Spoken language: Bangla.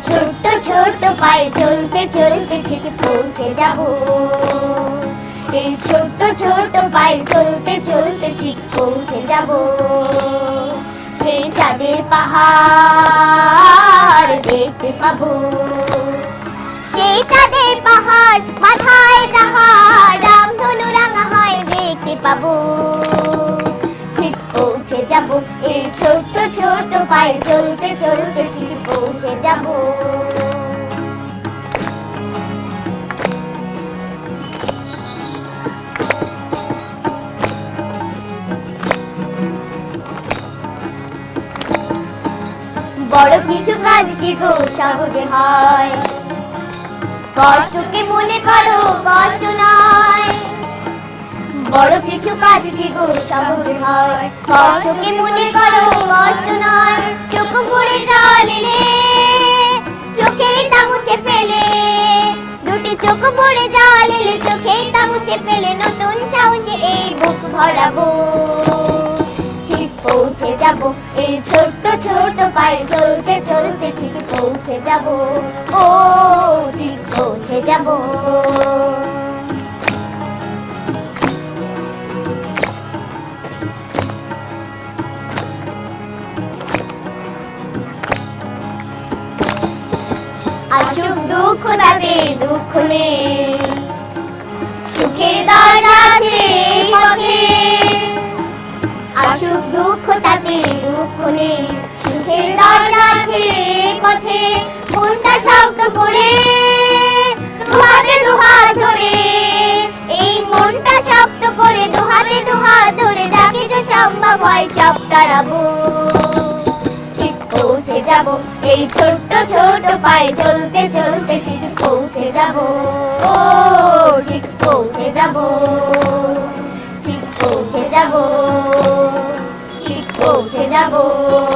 ছোট্ট ছোট্ট পায়ে চলতে চলতে ঠিক পৌঁছে যাব। এই ছোট্ট ছোট্ট পায়ে চলতে চলতে ঠিক পৌঁছে যাব। সেই চাঁদের পাহাড় দেখতে পাবো। সেই চাঁদের পাহাড় মাথায় যাহার রামধনু রাঙা হয় দেখতে পাবো। ঠিক পৌঁছে যাব। এই ছোট্ট ছোট্ট পায়ে চলতে চলতে ঠিক বড় কিছু কাজ কি গো? সহজে হয়। কষ্টকে মনে করো, কষ্ট নয়। বড় কিছু কাজ কি গো? সহজ হয়। কষ্টকে মনে করো, কষ্ট নয়। চোখ পড়ে জল এলে চোখে তা মুছে ফেলে। দুটি চোখ পড়ে জল এলে, চোখে তা মুছে ফেলে। নতুন চাউচে এই বুক ভরাবো। যাব। এই ছোট্ট ছোট পায়ে চলতে চলতে ঠিক পৌঁছে যাব। ও, ঠিক পৌঁছে যাব। আসুক দুঃখ তাতে দুঃখ নেই। দুঃখ সুখের দরজা আছে পথে, মনটা শব্দ করে দুহাতে দুহাত ধরে। এই মনটা শক্ত করে দুহাতে দুহাত ধরে, যা কিছু সম্ভব হয় সব তাড়াবো। ঠিক পৌঁছে যাব, এই ছোট্ট ছোট পায়ে চলতে চলতে ঠিক পৌঁছে যাব। ও, ঠিক পৌঁছে যাব, ঠিক পৌঁছে যাব। sabor.